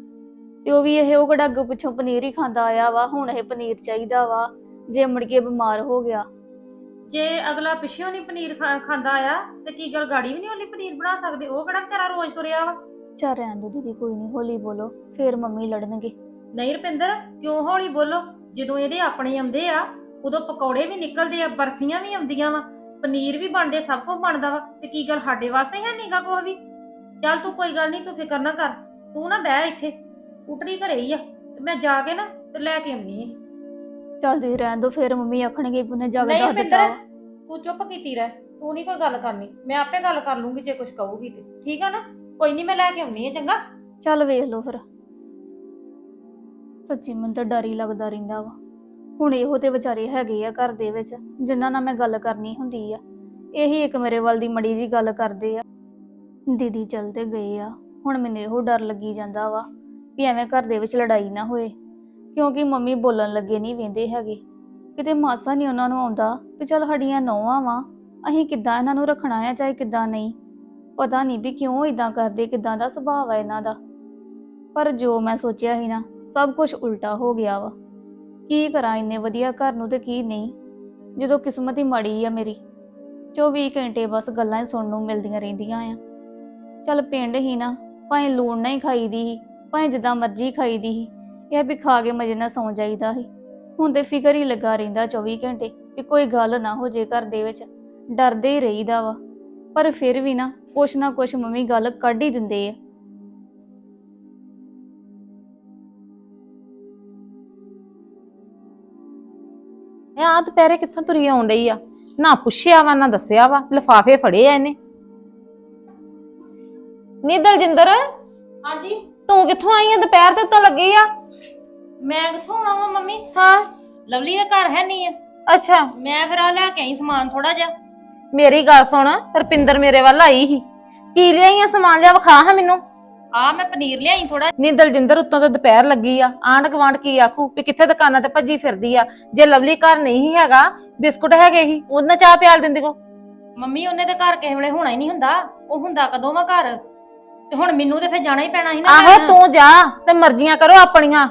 ਤੇ ਉਹ ਵੀ ਇਹ ਉਹ ਕਿਹੜਾ ਅੱਗੋਂ ਪਿੱਛੋਂ ਪਨੀਰ ਹੀ ਖਾਂਦਾ ਆਇਆ ਵਾ ਹੁਣ ਇਹ ਪਨੀਰ ਚਾਹੀਦਾ ਵਾ ਜੇ ਮੁੜ ਕੇ ਬਿਮਾਰ ਹੋ ਗਿਆ। ਜੇ ਅਗਲਾ ਪਿੱਛੋਂ ਨਹੀਂ ਪਨੀਰ ਖਾ- ਖਾਂਦਾ ਆ ਤੇ ਕੀ ਗੱਲ ਗਾੜੀ ਵੀ ਨਹੀਂ ਉਹਲੀ ਪਨੀਰ ਬਣਾ ਸਕਦੇ? ਉਹ ਕਿਹੜਾ ਵਿਚਾਰਾ ਰੋਜ਼ ਤੁਰਿਆ ਵਾ? ਚੱਲ ਰਹਿਣ ਦੋ ਦੀਦੀ ਕੋਈ ਨਹੀਂ ਹੌਲੀ ਬੋਲੋ ਫੇਰ ਮੰਮੀ ਲੜਨਗੇ। ਨਹੀਂ ਰੁਪਿੰਦਰ ਕਿਉਂ ਹੌਲੀ ਬੋਲੋ? ਜਦੋਂ ਇਹਦੇ ਆਪਣੇ ਆਉਂਦੇ ਆ ਉਦੋਂ ਪਕੌੜੇ ਵੀ ਨਿਕਲਦੇ ਆ ਬਰਫੀਆਂ ਵੀ ਆਉਂਦੀਆਂ ਵਾ ਪਨੀਰ ਵੀ ਬਣਦੇ ਸਭ ਕੁਝ ਬਣਦਾ ਵਾ ਤੇ ਕੀ ਗੱਲ ਸਾਡੇ ਵਾਸਤੇ ਹੈ ਨਹੀਂਗਾ ਕੁਛ ਵੀ? ਚੱਲ ਤੂੰ ਕੋਈ ਗੱਲ ਨਹੀਂ ਤੂੰ ਫਿਕਰ ਨਾ ਕਰ ਤੂੰ ਨਾ ਬਹਿ ਇੱਥੇ ਸਕੂਟਰੀ ਘਰੇ ਹੀ ਆ ਤੇ ਮੈਂ ਜਾ ਕੇ ਨਾ ਤੇ ਲੈ ਕੇ ਆਉਣੀ ਆ। ਚੱਲ ਦੀ ਰਹਿਣ ਦੋ ਫਿਰ ਮੰਮੀ ਆਖਣਗੇ ਉਹਨੇ ਜਾ ਕੇ ਨਹੀਂ ਦੱਸ ਦਿੱਤਾ ਰੁਪਿੰਦਰ ਤੂੰ ਚੁੱਪ ਕੀਤੀ ਰਹਿ ਤੂੰ ਨਹੀਂ ਕੋਈ ਗੱਲ ਕਰਨੀ ਮੈਂ ਆਪੇ ਗੱਲ ਕਰ ਲੂੰਗੀ ਜੇ ਕੁਝ ਕਹੂਗੀ ਤੇ ਠੀਕ ਆ ਨਾ? ਕੋਈ ਨਹੀਂ ਮੈਂ ਲੈ ਕੇ ਆਉਣੀ ਆ ਚੰਗਾ? ਚੱਲ ਵੇਖ ਲਓ ਫਿਰ। ਸੱਚੀ ਮੈਨੂੰ ਤਾਂ ਡਰ ਹੀ ਲੱਗਦਾ ਰਹਿੰਦਾ ਵਾ। ਹੁਣ ਇਹੋ ਤੇ ਵਿਚਾਰੇ ਹੈਗੇ ਆ ਘਰ ਦੇ ਵਿੱਚ, ਜਿਨ੍ਹਾਂ ਨਾਲ ਮੈਂ ਗੱਲ ਕਰਨੀ ਹੁੰਦੀ ਆ। ਇਹੀ ਇੱਕ ਮੇਰੇ ਵੱਲ ਦੀ ਮੜੀ ਜੀ ਗੱਲ ਕਰਦੇ ਆ। ਦੀਦੀ ਚਲਦੇ ਗਏ ਆ। ਹੁਣ ਮੈਨੂੰ ਇਹੋ ਡਰ ਲੱਗੀ ਜਾਂਦਾ ਵਾ ਵੀ ਐਵੇਂ ਘਰ ਦੇ ਵਿੱਚ ਲੜਾਈ ਨਾ ਹੋਏ। ਕਿਉਂਕਿ ਮੰਮੀ ਬੋਲਣ ਲੱਗੇ ਨਹੀਂ ਵੇਂਦੇ ਹੈਗੇ। ਕਿਤੇ ਮਾਸਾ ਨਹੀਂ ਉਹਨਾਂ ਨੂੰ ਆਉਂਦਾ ਵੀ ਚੱਲ ਹੜੀਆਂ ਨੌਵਾਂ ਵਾ, ਅਸੀਂ ਕਿੱਦਾਂ ਇਹਨਾਂ ਨੂੰ ਰੱਖਣਾ ਆ ਚਾਹੇ ਕਿੱਦਾਂ ਨਹੀਂ। ਪਤਾ ਨਹੀਂ ਵੀ ਕਿਉਂ ਇਦਾਂ ਕਰਦੇ, ਕਿੱਦਾਂ ਦਾ ਸੁਭਾਅ ਆ ਇਹਨਾਂ ਦਾ। ਪਰ ਜੋ ਮੈਂ ਸੋਚਿਆ ਸੀ ਨਾ, ਸਭ ਕੁਝ ਉਲਟਾ ਹੋ ਗਿਆ ਵਾ। ਕੀ ਕਰਾਂ ਇੰਨੇ ਵਧੀਆ ਘਰ ਨੂੰ ਤੇ ਕੀ ਨਹੀਂ? ਜਦੋਂ ਕਿਸਮਤ ਹੀ ਮਾੜੀ ਆ ਮੇਰੀ। 24 ਘੰਟੇ ਬਸ ਗੱਲਾਂ ਹੀ ਸੁਣਨ ਨੂੰ ਮਿਲਦੀਆਂ ਰਹਿੰਦੀਆਂ ਆ। ਚੱਲ ਪਿੰਡ ਹੀ ਨਾ, ਭਾਵੇਂ ਲੂਣ ਨਾ ਨਹੀਂ ਖਾਈਦੀ ਸੀ, ਭਾਵੇਂ ਜਿੱਦਾਂ ਮਰਜ਼ੀ ਖਾਈਦੀ ਸੀ, ਇਹ ਵੀ ਖਾ ਕੇ ਮਜੇ ਨਾਲ ਸੌਂ ਜਾਈਦਾ ਸੀ। ਹੁਣ ਤੇ ਫਿਕਰ ਹੀ ਲੱਗਾ ਰਹਿੰਦਾ 24 ਘੰਟੇ ਕਿ ਕੋਈ ਗੱਲ ਨਾ ਹੋ ਜੇ ਘਰ ਦੇ ਵਿੱਚ। ਡਰਦੇ ਹੀ ਰਹੀਦਾ ਵਾ। ਪਰ ਫਿਰ ਵੀ ਨਾ ਕੁਛ ਨਾ ਕੁਛ ਮੰਮੀ ਗੱਲ ਕੱਢ ਹੀ ਦਿੰਦੇ ਆ। ਇਹ ਆ ਦੁਪਹਿਰੇ ਕਿੱਥੋਂ ਤੁਰੀ ਆਉਣ ਡਈ ਆ? ਨਾ ਪੁੱਛਿਆ ਵਾ ਨਾ ਦੱਸਿਆ ਵਾ ਲਿਫਾਫੇ ਫੜੇ ਆ ਇਹਨੇ। ਨੀ ਦਲਜਿੰਦਰ ਹਾਂਜੀ? ਤੂੰ ਕਿੱਥੋਂ ਆਈ ਆ? ਦੁਪਹਿਰ ਤੇ ਤੋਂ ਲੱਗੀ ਆ? ਮੈਂ ਕਿੱਥੋਂ ਆਉਣਾ ਵਾ ਮੰਮੀ? ਹਾਂ। ਲਵਲੀ ਦਾ ਘਰ ਹੈ ਨਹੀਂ ਆ। ਅੱਛਾ। ਮੈਂ ਫਿਰ ਆ ਲੈ ਕੇ ਆਈ ਸਮਾਨ ਥੋੜਾ ਜਿਹਾ। ਮੇਰੀ ਗੱਲ ਸੁਣ ਰਪਿੰਦਰ ਮੇਰੇ ਵੱਲ ਆਈ ਸੀ। ਕੀ ਲਿਆਈ ਆ ਸਮਾਨ? ਲਿਆ ਵਿਖਾ ਹਾਂ ਮੈਨੂੰ। ਆ ਮੈਂ ਪਨੀਰ ਲਿਆਈ ਥੋੜਾ ਨੀ ਦਲਜਿੰਦਰ ਉੱਤੋਂ ਤਾਂ ਦੁਪਹਿਰ ਲੱਗੀ ਆ। ਆਂਢ ਗੁਆਂਢ ਕੀ ਆਖੂ ਵੀ ਕਿੱਥੇ ਦੁਕਾਨਾਂ ਤੇ ਭੱਜੀ ਫਿਰਦੀ ਆ। ਜੇ ਲਵਲੀ ਘਰ ਨਹੀਂ ਹੈਗਾ ਬਿਸਕੁਟ ਹੈਗੇ ਸੀ ਉਹਨਾਂ ਚਾਹ ਪਿਆਲ ਦਿੰਦੀ ਕੋ। ਮੰਮੀ ਉਹਨੇ ਤੇ ਘਰ ਕਿਸੇ ਵੇਲੇ ਹੋਣਾ ਹੀ ਨਹੀਂ ਹੁੰਦਾ। ਉਹ ਹੁੰਦਾ ਕਦੋਂ ਵਾ ਘਰ? ਤੇ ਹੁਣ ਮੈਨੂੰ ਤੇ ਫਿਰ ਜਾਣਾ ਹੀ ਪੈਣਾ ਸੀ ਨਾ ਆਹੋ। ਤੂੰ ਜਾ ਤੇ ਮਰਜ਼ੀਆਂ ਕਰੋ ਆਪਣੀਆਂ।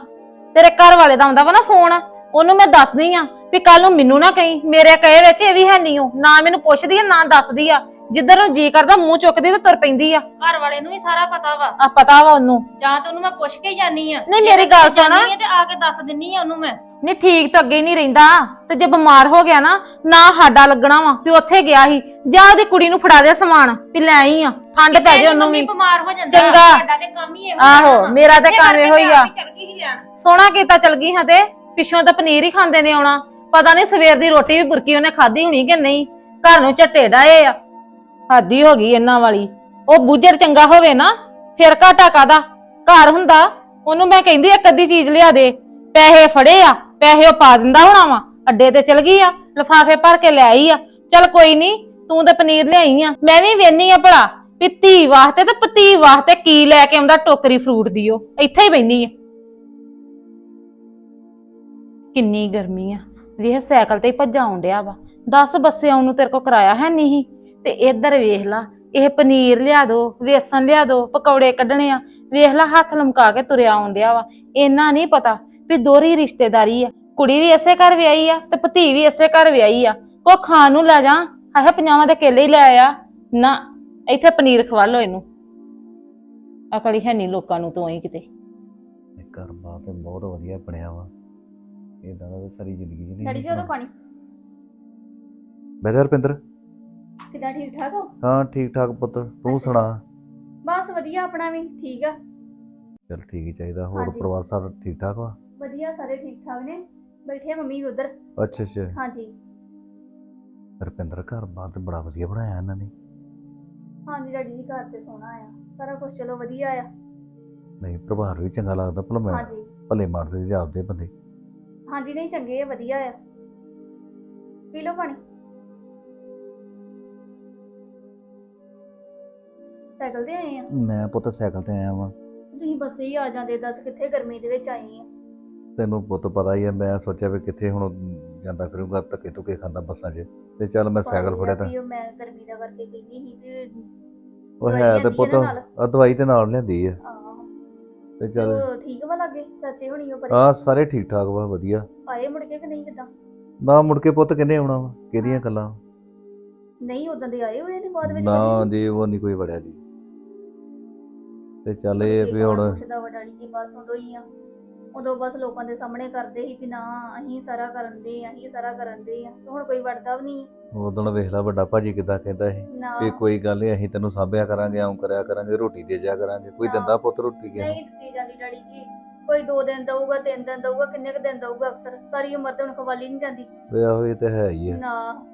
ਤੇਰੇ ਘਰ ਵਾਲੇ ਦਾ ਆਉਂਦਾ ਵਾ ਨਾ ਫੋਨ। ਉਹਨੂੰ ਮੈਂ ਦੱਸਦੀ ਆ ਵੀ ਕੱਲ ਨੂੰ ਮੈਨੂੰ ਨਾ ਕਹੀਂ। ਮੇਰੇ ਕਹੇ ਵਿੱਚ ਇਹ ਵੀ ਹੈ ਨਹੀਂ ਉਹ ਨਾ ਮੈਨੂੰ ਪੁੱਛਦੀ ਆ ਨਾ ਦੱਸਦੀ ਆ। ਜਿੱਧਰ ਨੂੰ ਜੀ ਕਰਦਾ ਮੂੰਹ ਚੁੱਕਦੀ ਤੇ ਤੁਰ ਪੈਂਦੀ ਆ। ਘਰ ਵਾਲੇ ਨੂੰ ਵੀ ਸਾਰਾ ਪਤਾ ਵਾ। ਆ ਪਤਾ ਵਾ ਉਹਨੂੰ। ਜਾਂ ਤੇ ਉਹਨੂੰ ਮੈਂ ਪੁੱਛ ਕੇ ਜਾਨੀ ਆ। ਨਹੀਂ, ਮੇਰੀ ਗੱਲ ਸੁਣ। ਤੇ ਆ ਕੇ ਦੱਸ ਦਿੰਨੀ ਆ ਉਹਨੂੰ ਮੈਂ। ਨਹੀਂ ਠੀਕ ਤਾਂ ਅੱਗੇ ਨਹੀਂ ਰਹਿੰਦਾ। ਤੇ ਜੇ ਬਿਮਾਰ ਹੋ ਗਿਆ ਨਾ ਨਾ ਸਾਡਾ ਲੱਗਣਾ ਵਾ ਵੀ ਉੱਥੇ ਗਿਆ ਸੀ। ਜਾ ਉਹਦੀ ਕੁੜੀ ਨੂੰ ਫੜਾ ਦੇ ਸਮਾਨ ਵੀ ਲੈ ਆਈ ਆ। ਠੰਡ ਪੈ ਜੇ ਉਹਨੂੰ ਮੰਮੀ ਵੀ। ਬਿਮਾਰ ਹੋ ਜਾਂਦਾ। ਚੰਗਾ। ਸਾਡਾ ਤੇ ਕੰਮ ਹੀ ਇਹੋ ਆਹੋ, ਵਾ। ਮੇਰਾ ਤੇ ਇਸੇ ਕੰਮ ਕਰਕੇ ਇਹੋ ਹੀ ਮੈਂ ਆ। ਆਪ ਚੱਲ ਗਈ ਸੀ ਲੈਣ। ਸੋਹਣਾ ਕੀਤਾ ਚਲ ਗਈ ਹਾਂ ਤੇ। ਪਿੱਛੋਂ ਤਾਂ ਪਨੀਰ ਹੀ ਖਾਂਦੇ ਨੇ ਆਉਣਾ। ਪਤਾ ਨਹੀਂ ਸਵੇਰ ਦੀ ਰੋਟੀ ਵੀ ਬੁਰਕੀ ਉਹਨੇ ਖਾਧੀ ਹੋਣੀ ਕਿ ਨਹੀਂ। ਘਰ ਨੂੰ ਝੱਟੇ ਡਾਏ ਆ। ਹਾਦੀ ਹੋ ਗਈ ਇਹਨਾਂ ਵਾਲੀ। ਉਹ ਬੂਝਰ ਚੰਗਾ ਹੋਵੇ ਨਾ, ਫਿਰ ਘਾਟਾ ਕਾਦਾ ਘਰ ਹੁੰਦਾ, ਉਹਨੂੰ ਮੈਂ ਕਹਿੰਦੀ ਇੱਕ ਅੱਧੀ ਚੀਜ਼ ਲਿਆ ਦੇ। ਪੈਸੇ ਫੜੇ ਆ, ਪੈਸੇ ਉਹ ਪਾ ਦਿੰਦਾ ਹੋਣਾ ਵਾ। ਅੱਡੇ ਤੇ ਚਲ ਗਈ ਆ, ਲਫਾਫੇ ਭਰ ਕੇ ਲੈ ਆਈ ਆ। ਚਲ ਕੋਈ ਨਹੀਂ ਤੂੰ ਤਾਂ ਪਨੀਰ ਲਿਆਈ ਆ। ਮੈਂ ਵੀ ਵੇਨੀ ਆ ਭਲਾ, ਵੀ ਧੀ ਵਾਸਤੇ ਤੇ ਪਤੀ ਵਾਸਤੇ ਕੀ ਲੈ ਕੇ ਆਉਂਦਾ ਟੋਕਰੀ ਫਰੂਟ ਦੀ ਉਹ ਇੱਥੇ ਹੀ ਬੈਣੀ ਆ। ਕਿੰਨੀ ਗਰਮੀ ਆ। ਵੇਖ ਸਾਈਕਲ ਤੇ ਹੀ ਭੱਜਾ ਆਉਣ ਡਿਆ ਵਾ। 10 ਬੱਸੇ ਆਉਣ ਨੂੰ ਤੇਰੇ ਕੋ ਕਿਰਾਇਆ ਹੈ ਨਹੀਂ ਤੇ ਇੱਧਰ ਵੇਖ ਲਾ ਇਹ ਪਨੀਰ ਲਿਆ ਦੋ ਵੇਸਣ ਲਿਆ ਦੋ ਪਕੌੜੇ ਕੱਢਣੇ ਆ। ਵੇਖ ਲਾ ਹੱਥ ਲਮਕਾ ਕੇ ਤੁਰਿਆ ਆਉਣ ਡਿਆ ਵਾ। ਇੰਨਾ ਨਹੀਂ ਪਤਾ ਵੀ ਦੋਹਰੀ ਰਿਸ਼ਤੇਦਾਰੀ ਆ। ਕੁੜੀ ਵੀ ਇਸੇ ਘਰ ਵਿਆਹੀ ਆ ਤੇ ਭਤੀ ਵੀ ਇਸੇ ਘਰ ਵਿਆਹੀ ਆ। ਕੋ ਖਾਣ ਨੂੰ ਲੈ ਜਾ। ਆਹ ਪੰਜਾਵਾਂ ਦੇ ਕੇਲੇ ਹੀ ਲੈ ਆ। ਨਾ ਇੱਥੇ ਪਨੀਰ ਖਵਾ ਲੋ ਇਹਨੂੰ। ਅਕੜੀ ਹੈ ਨਹੀਂ ਲੋਕਾਂ ਨੂੰ ਤੋਂ ਹੀ ਕਿਤੇ। ਇਹ ਘਰ ਬਾਰ ਤੇ ਬਹੁਤ ਵਧੀਆ ਬਣਿਆ ਵਾ। ਇਦਾਂ ਦਾ ਤਾਂ ਸਾਰੀ ਜ਼ਿੰਦਗੀ ਨਹੀਂ ਡੈਡੀ ਜੀ ਉਹਦਾ ਪਾਣੀ। ਬੈਦਰ ਰਪਿੰਦਰ। ਕਿਦਾਂ ਠੀਕ ਠਾਕ ਹੋ? ਹਾਂ ਠੀਕ ਠਾਕ ਪੁੱਤ। ਤੂੰ ਅੱਛਾ, ਸੁਣਾ? ਬਸ ਵਧੀਆ ਆਪਣਾ ਵੀ ਠੀਕ ਆ। ਚਲ ਠੀਕ ਹੀ ਚਾਹੀਦਾ ਹੋਰ ਹਾਂਜੀ। ਪਰਿਵਾਰ ਸਭ ਠੀਕ ਠਾਕ ਵਾ? ਵਧੀਆ ਸਾਰੇ ਠੀਕ ਠਾਕ ਨੇ। ਬੈਠੇ ਆ ਮੰਮੀ ਵੀ ਉਧਰ। ਅੱਛਾ ਅੱਛਾ। ਹਾਂਜੀ। ਰਪਿੰਦਰ ਘਰ ਬਾਰ ਤੇ ਬੜਾ ਵਧੀਆ ਬਣਾਇਆ ਇਹਨਾਂ ਨੇ। ਹਾਂਜੀ ਡੈਡੀ ਜੀ ਘਰ ਤੇ ਸੋਹਣਾ ਆ। ਸਾਰਾ ਕੁਝ ਚਲੋ ਵਧੀਆ ਆ। ਨਹੀਂ ਪ੍ਰਭਾਰ ਵੀ ਚੰਗਾ ਲੱਗਦਾ ਭਲਾ ਮੈਂ ਹਾਂਜੀ। ਭਲੇ ਮਾਰਦੇ ਜੀ ਆਪਦੇ ਬੰਦੇ। ਹਾਂਜੀ ਨਹੀਂ ਚੰਗੇ ਆ ਵਧੀਆ ਆ। ਪੀ ਲਓ ਪਾਣੀ। ਸਾਈਕਲ ਤੇ ਆਏ ਆ? ਮੈਂ ਪੁੱਤ ਸਾਈਕਲ ਤੇ ਆਇਆ ਵਾਂ। ਤੁਸੀਂ ਬੱਸੇ ਹੀ ਆ ਜਾਂਦੇ ਦੱਸ ਕਿੱਥੇ ਗਰਮੀ ਦੇ ਵਿੱਚ ਆਏ ਆ? ਤੈਨੂੰ ਪੁੱਤ ਪਤਾ ਹੀ ਹੈ ਮੈਂ ਸੋਚਿਆ ਵੀ ਕਿੱਥੇ ਹੁਣ ਜਾਂਦਾ ਫਿਰੂੰਗਾ ਧੱਕੇ ਧੁੱਕੇ ਖਾਂਦਾ ਬੱਸਾਂ 'ਚ। ਤੇ ਚੱਲ ਮੈਂ ਸਾਈਕਲ ਫੜਿਆ ਤਾਂ। ਮੈਂ ਗਰਮੀ ਦਾ ਕਰਕੇ ਕਹਿੰਦੀ ਸੀ ਵੀ ਉਹ ਹੈ ਤੇ ਪੁੱਤ। ਆ ਦਵਾਈ ਤੇ ਨਾਲ ਲਿਆਂਦੀ ਆ। ਤੇ ਚੱਲ ਠੀਕ ਵਾ ਲੱਗੇ ਚਾਚੇ ਹੁਣੀ ਉਹ ਬੜੇ ਆ ਸਾਰੇ ਠੀਕ ਠਾਕ ਵਾ ਵਧੀਆ। ਆਏ ਮੁੜ ਕੇ ਕਿ ਨਹੀਂ ਕਿਦਾਂ? ਨਾ ਮੁੜ ਕੇ ਪੁੱਤ ਕਿੰਨੇ ਆਉਣਾ ਵਾ? ਕਿਹਦੀਆਂ ਗੱਲਾਂ? ਨਹੀਂ ਉਦੋਂ ਦੇ ਆਏ ਹੋਏ ਨੇ ਬਾਅਦ ਵਿੱਚ ਨਾ? ਜੀ ਉਹ ਨਹੀਂ ਕੋਈ ਵੜਿਆ ਜੀ। ਤੇ ਚੱਲ ਇਹ ਆ ਵੀ ਹੁਣ ਪੁੱਛਦਾ ਵਾ ਡੈਡੀ ਜੀ ਬਸ ਉਦੋਂ ਹੀ ਆ। ਉਦੋਂ ਬਸ ਲੋਕਾਂ ਦੇ ਸਾਹਮਣੇ ਕਰਦੇ ਸੀ ਕਿ ਨਾ ਅਸੀਂ ਸਾਰਾ ਕਰਨ ਦੇ ਆ ਅਸੀਂ ਸਾਰਾ ਕਰਨ ਦੇ ਆ। ਤੇ ਹੁਣ ਕੋਈ ਵੜਦਾ ਵੀ ਨਹੀਂ। ਉਦੋਂ ਵੇਖ ਲਾ ਵੱਡਾ ਭਾਜੀ ਕਿਦਾਂ ਕਹਿੰਦਾ ਸੀ ਨਾ। ਵੀ ਕੋਈ ਗੱਲ ਨਹੀਂ ਅਸੀਂ ਤੈਨੂੰ ਸਾਂਭਿਆ ਕਰਾਂਗੇ ਆਉਂ ਕਰਿਆ ਕਰਾਂਗੇ ਰੋਟੀ ਦੇ ਜਾ ਕਰਾਂਗੇ। ਕੋਈ ਨਾ। ਦਿੰਦਾ ਪੁੱਤ ਰੋਟੀ ਗਿਆ ਨਹੀਂ ਦਿੱਤੀ ਜਾਂਦੀ ਡੈਡੀ ਜੀ। ਕੋਈ 2 ਦਿਨ ਦਊਗਾ 3 ਦਿਨ ਦਊਗਾ ਕਿੰਨੇ ਕੁ ਦਿਨ ਦਊਗਾ ਅਫਸਰ ਸਾਰੀ ਉਮਰ ਤੇ ਹੁਣ ਖਵਾਲੀ ਨਹੀਂ ਜਾਂਦੀ। ਵੇ ਆਹੋ ਇਹ ਤੇ ਹੈ ਹੀ ਆ। ਨਾ।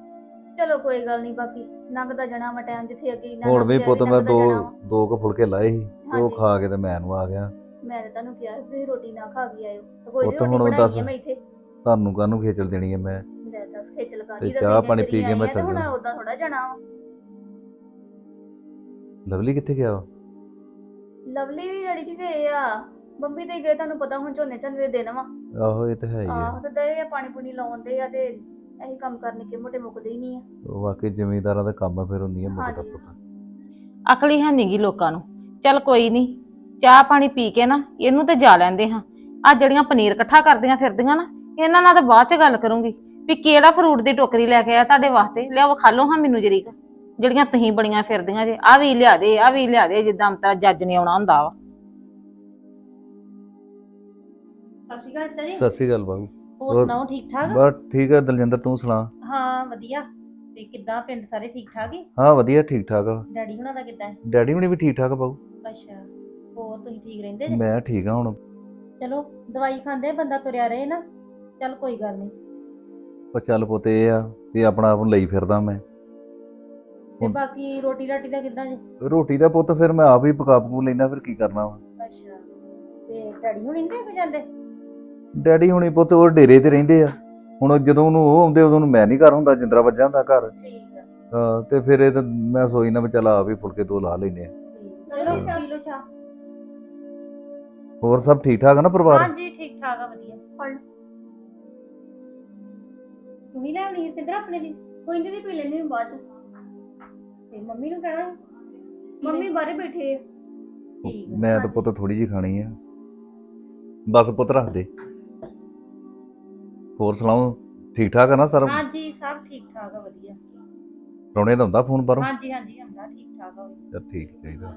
ਚਲੋ ਕੋਈ ਗੱਲ ਨਹੀਂ ਬਾਕੀ ਲੰਘਦਾ ਜਾਣਾ ਵਾ ਟਾਈਮ ਜਿੱਥੇ ਅੱਗੇ ਇੰਨਾ ਹੁਣ ਵੀ ਲੰਘ ਪੁੱਤ ਮੈਂ ਲੰਘਦਾ ਦੋ ਜਾਣਾ ਵਾ। ਦੋ ਕੁ ਫੁਲਕੇ ਲਾਏ ਸੀ ਤੇ ਉਹ ਹਾਂਜੀ। ਖਾ ਕੇ ਤੇ ਮੈਂ ਨੂੰ ਆ ਗਿਆ ਮੈਂ ਤਾਂ ਤੁਹਾਨੂੰ ਕਿਹਾ ਸੀ ਤੁਸੀਂ ਰੋਟੀ ਨਾ ਖਾ ਕੇ ਆਇਓ ਤੇ ਕੋਈ ਨੀ ਰੋਟੀ ਹੁਣ ਬਣਾਈ। ਹੈ ਮੈਂ ਇੱਥੇ ਤੁਹਾਨੂੰ ਕਾਹਨੂੰ ਖੇਚਲ ਦੇਣੀ ਹੈ ਮੈਂ ਲੈ ਦੱਸ ਖੇਚਲ ਤੇ ਚਾਹ ਪਾਣੀ ਪੀ ਕੇ ਮੈਂ ਚੱਲ ਹੁਣ ਜਾਣਾ। ਉਦਾਂ ਥੋੜਾ ਜਾਣਾ ਵਾ ਲਵਲੀ ਕਿੱਥੇ ਗਿਆ ਵਾ? ਲਵਲੀ ਵੀ ਡੈਡੀ ਜੀ ਗਏ ਆ ਮੰਮੀ ਤੇ ਗਏ ਤੁਹਾਨੂੰ ਪਤਾ ਹੁਣ ਝੋਨੇ ਝੰਨੇ ਦੇ ਦਿਨ ਵਾ ਆਹੋ ਇਹ ਤੇ ਹੈ ਹੀ ਆ ਆਹੋ ਤੇ ਦਏ ਆ ਪਾਣੀ ਪੂਣੀ ਲਾਉਂਦੇ ਆ ਤੇ ਇਹੀ ਕੰਮ ਕਰਨੇ ਕਿ ਮੋਟੇ ਮੁੱਕਦੇ ਹੀ ਨਹੀਂ ਆ। ਉਹ ਵਾਕਈ ਜ਼ਿਮੀਂਦਾਰਾਂ ਦਾ ਕੰਮ ਆ ਫਿਰ ਹੁੰਦੀ ਆ ਮੁੱਕਦਾ ਹਾਂਜੀ। ਪੁੱਤ। ਅਕਲੀ ਹੈ ਨੀਗੀ ਲੋਕਾਂ ਨੂੰ। ਚੱਲ ਕੋਈ ਨਹੀਂ ਚਾਹ ਪਾਣੀ ਪੀ ਕੇ ਨਾ ਇਹਨੂੰ ਤੇ ਜਾ ਲੈਂਦੇ ਹਾਂ। ਆ ਜਿਹੜੀਆਂ ਪਨੀਰ ਇਕੱਠਾ ਕਰਦੀਆਂ ਫਿਰਦੀਆਂ ਨਾ ਇਹਨਾਂ ਨਾਲ ਤਾਂ ਬਾਅਦ ਚ ਗੱਲ ਕਰੂੰਗੀ ਵੀ ਕਿਹੜਾ ਫਰੂਟ ਦੀ ਟੋਕਰੀ ਲੈ ਕੇ ਆਇਆ ਤੁਹਾਡੇ ਵਾਸਤੇ। ਲਿਆਓ ਖਾ ਲਓ ਹਾਂ ਮੈਨੂੰ ਜਰੀ ਕੁ। ਜਿਹੜੀਆਂ ਤੁਸੀਂ ਬੜੀਆਂ ਫਿਰਦੀਆਂ ਜੇ ਆ ਵੀ ਲਿਆ ਦੇ ਆ ਵੀ ਲਿਆ ਦੇ ਜਿੱਦਾਂ ਮਤਲਬ ਜੱਜ ਨੇ ਆਉਣਾ ਹੁੰਦਾ ਵਾ। ਸਤਿ ਸ਼੍ਰੀ ਅਕਾਲ ਚਾਚਾ। ਜੀ ਸਤਿ ਸ੍ਰੀ ਅਕਾਲ ਬਾਬੂ। ਹੋਰ ਹੋਰ- ਸੁਣਾਓ ਠੀਕ ਠਾਕ? ਬਸ ਠੀਕ ਹੈ ਦਲਜਿੰਦਰ ਤੂੰ ਸੁਣਾ? ਹਾਂ ਵਧੀਆ। ਤੇ ਕਿੱਦਾਂ ਪਿੰਡ ਸਾਰੇ ਠੀਕ ਠਾਕ ਹੀ ਹਾਂ ਵਧੀਆ ਠੀਕ ਠਾਕ ਆ। ਡੈਡੀ ਹੁਣਾਂ ਦਾ ਕਿੱਦਾਂ? ਹੈ ਡੈਡੀ ਹੁਣੀ ਵੀ ਠੀਕ ਠਾਕ ਆ ਬਾਬੂ ਅੱਛਾ ਹੋਰ ਤੁਸੀਂ ਠੀਕ ਰਹਿੰਦੇ ਜੀ? ਮੈਂ ਠੀਕ ਆ ਹੁਣ। ਚਲੋ ਦਵਾਈ ਖਾਂਦੇ ਬੰਦਾ ਤੁਰਿਆ ਰਹੇ ਨਾ। ਚੱਲ ਕੋਈ ਗੱਲ ਨਹੀਂ ਉਹ ਚੱਲ ਪੁੱਤ ਇਹ ਆ ਵੀ ਆਪਣਾ ਆਪ ਨੂੰ ਲਈ ਫਿਰਦਾ ਮੈਂ। ਤੇ ਹੁਣ- ਬਾਕੀ ਰੋਟੀ ਰਾਟੀ ਦਾ ਕਿੱਦਾਂ ਜੀ? ਰੋਟੀ ਦਾ ਪੁੱਤ ਫਿਰ ਮੈਂ ਆਪ ਹੀ ਪਕਾ ਪਕੂ ਲੈਂਦਾ ਫਿਰ ਕੀ ਕਰਨਾ ਵਾ। ਅੱਛਾ ਤੇ ਡੈਡੀ ਹੁਣੀ ਨਹੀਂ ਦੇ ਕੇ ਜਾਂਦੇ? ਡੈਡੀ ਹੁਣੀ ਪੁੱਤ ਉਹ ਡੇਰੇ ਤੇ ਰਹਿੰਦੇ ਆ। ਹੁਣ ਜਦੋਂ ਉਹਨੂੰ ਉਹ ਆਉਂਦੇ ਉਦੋਂ ਨੂੰ ਮੈਂ ਨਹੀਂ ਘਰ ਹੁੰਦਾ ਜਿੰਦਰਾ ਵੱਜਾ ਹੁੰਦਾ ਘਰ। ਠੀਕ ਆ। ਹਾਂ, ਤੇ ਫਿਰ ਇਹ ਤਾਂ ਮੈਂ ਸੋਈ ਨਾ ਵੀ ਚੱਲ ਆਪ ਹੀ ਫੁਲਕੇ ਦੋ ਲਾ ਲੈਨੇ ਆ। ਠੀਕ ਚਲੋ ਚਲੋ ਚਾਹ। ਪੀ ਲਓ ਚਾਹ। ਹੋਰ ਸਭ ਠੀਕ ਠਾਕ ਆ ਨਾ ਪਰਿਵਾਰ? ਹਾਂਜੀ ਠੀਕ ਠਾਕ ਆ ਵਧੀਆ। ਫੜ। ਤੂੰ ਵੀ ਲੈਣੀ ਹੈ ਕਿੱਧਰ ਆਪਣੇ ਲਈ? ਕੋਈ ਨਹੀਂ ਪੀ ਲੈਣੀ ਬਾਅਦ ਚ। ਤੇ ਮੰਮੀ ਨੂੰ ਕਹਿਣਾ? ਮੰਮੀ ਬਾਹਰੇ ਬੈਠੇ ਆ। ਠੀਕ ਆ। ਮੈਂ ਤਾਂ ਪੁੱਤ ਥੋੜੀ ਜਿਹੀ ਖਾਣੀ ਆ। ਬਸ ਪੁੱਤ ਰੱਖ ਦੇ। ਹੋਰ ਸੁਣਾਓ? ਠੀਕ ਠਾਕ ਆ ਨਾ ਸਾਰਾ ਹਾਂਜੀ ਸਭ ਠੀਕ ਠਾਕ ਆ ਵਧੀਆ। ਰੌਣੇ ਦਾ ਹੁੰਦਾ ਫੋਨ ਪਰੋਂ? ਹਾਂਜੀ ਹਾਂਜੀ ਹੁੰਦਾ ਠੀਕ ਠਾਕ ਆ ਠੀਕ ਚਾਹੀਦਾ।